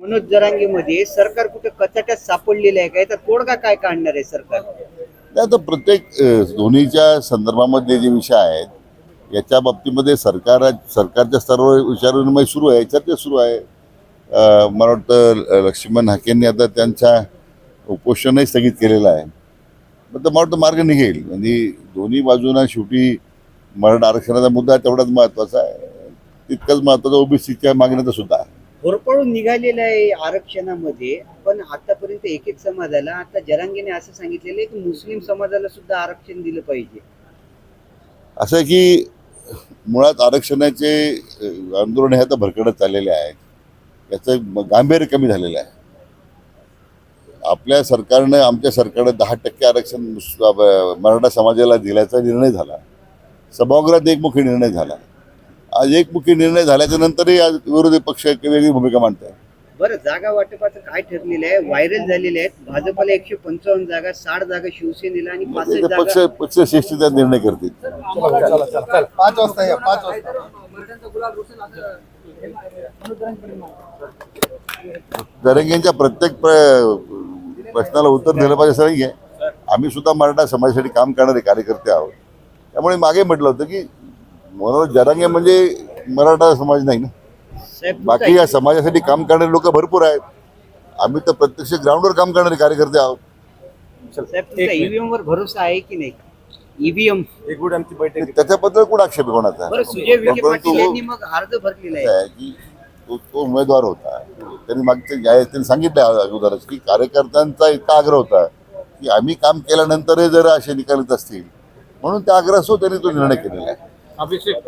मनोज जरांगेमध्ये सरकार कुठे कचाट्यात सापडलेलं आहे काय? तर तोडगा काय काढणार आहे सरकार? आता प्रत्येक दोन्हीच्या धोनीच्या संदर्भामध्ये जे विषय आहेत याच्या बाबतीमध्ये सरकार सरकारच्या सर्व विचारविनिमय सुरू आहे चर्चा सुरू आहे. मला वाटतं लक्ष्मण हाकेंनी आता त्यांच्या उपोषणही स्थगित केलेलं आहे. मग तर मला वाटतं मार्ग निघेल. म्हणजे दोन्ही बाजूंना शेवटी मराठा आरक्षणाचा मुद्दा तेवढाच महत्त्वाचा आहे. तितकंच महत्त्वाचा ओबीसीच्या मागण्याचा सुद्धा आहे होरपळून निघालेलं आहे आरक्षणामध्ये. पण आतापर्यंत एक एक समाजाला आता जरांगीने असं सांगितलेलं आहे की मुस्लिम समाजाला सुद्धा आरक्षण दिलं पाहिजे. असं की मुळात आरक्षणाचे आंदोलन हे आता भरकडत चाललेले आहे. याचं गांभीर्य कमी झालेलं आहे. आपल्या सरकारनं आमच्या सरकारनं दहा टक्के आरक्षण मराठा समाजाला दिल्याचा निर्णय झाला. सभागृहात एकमुखी निर्णय झाला. आज एकमुखी निर्णय झाल्याच्या नंतरही आज विरोधी पक्ष एक वेगळी भूमिका मांडत आहे बरं जागा वाटपाचं काय ठरलेलं आहे? व्हायरल झालेले आहेत. भाजपला एकशे पंचावन्न जागा साठ जागा शिवसेनेला आणि पासष्ट ते पक्ष जागा पक्ष श्रेष्ठीचा निर्णय करतील. पाच वाजता या पाच वाजता जरंगेंच्या प्रत्येक प्र- प्रश्नाला उत्तर दिलं पाहिजे असं नाही आहे आम्ही सुद्धा मराठा समाजासाठी काम करणारे कार्यकर्ते आहोत. त्यामुळे मागे म्हटलं होतं की मनोज जरांगे म्हणजे मराठा समाज नाही ना. बाकी या समाजासाठी काम करणारे लोक भरपूर आहेत. आम्ही तर प्रत्यक्ष ग्राउंडवर काम करणारे कार्यकर्ते आहोत. ईव्हीएम वर भरोसा आहे की नाही? ईव्हीएम एक गुड आमची बैठक त्याच्याबद्दल कोण आक्षेप आहे कोणाचा? तो तो उमेदवार होता. त्यांनी मागच्या ज्या त्यांनी सांगितलं अगोदरच की कार्यकर्त्यांचा इतका आग्रह होता की आम्ही काम केल्यानंतरही जर असे निकाल येत असतील म्हणून त्या आग्रहासह त्यांनी तो निर्णय केलेला आहे. अभिषेक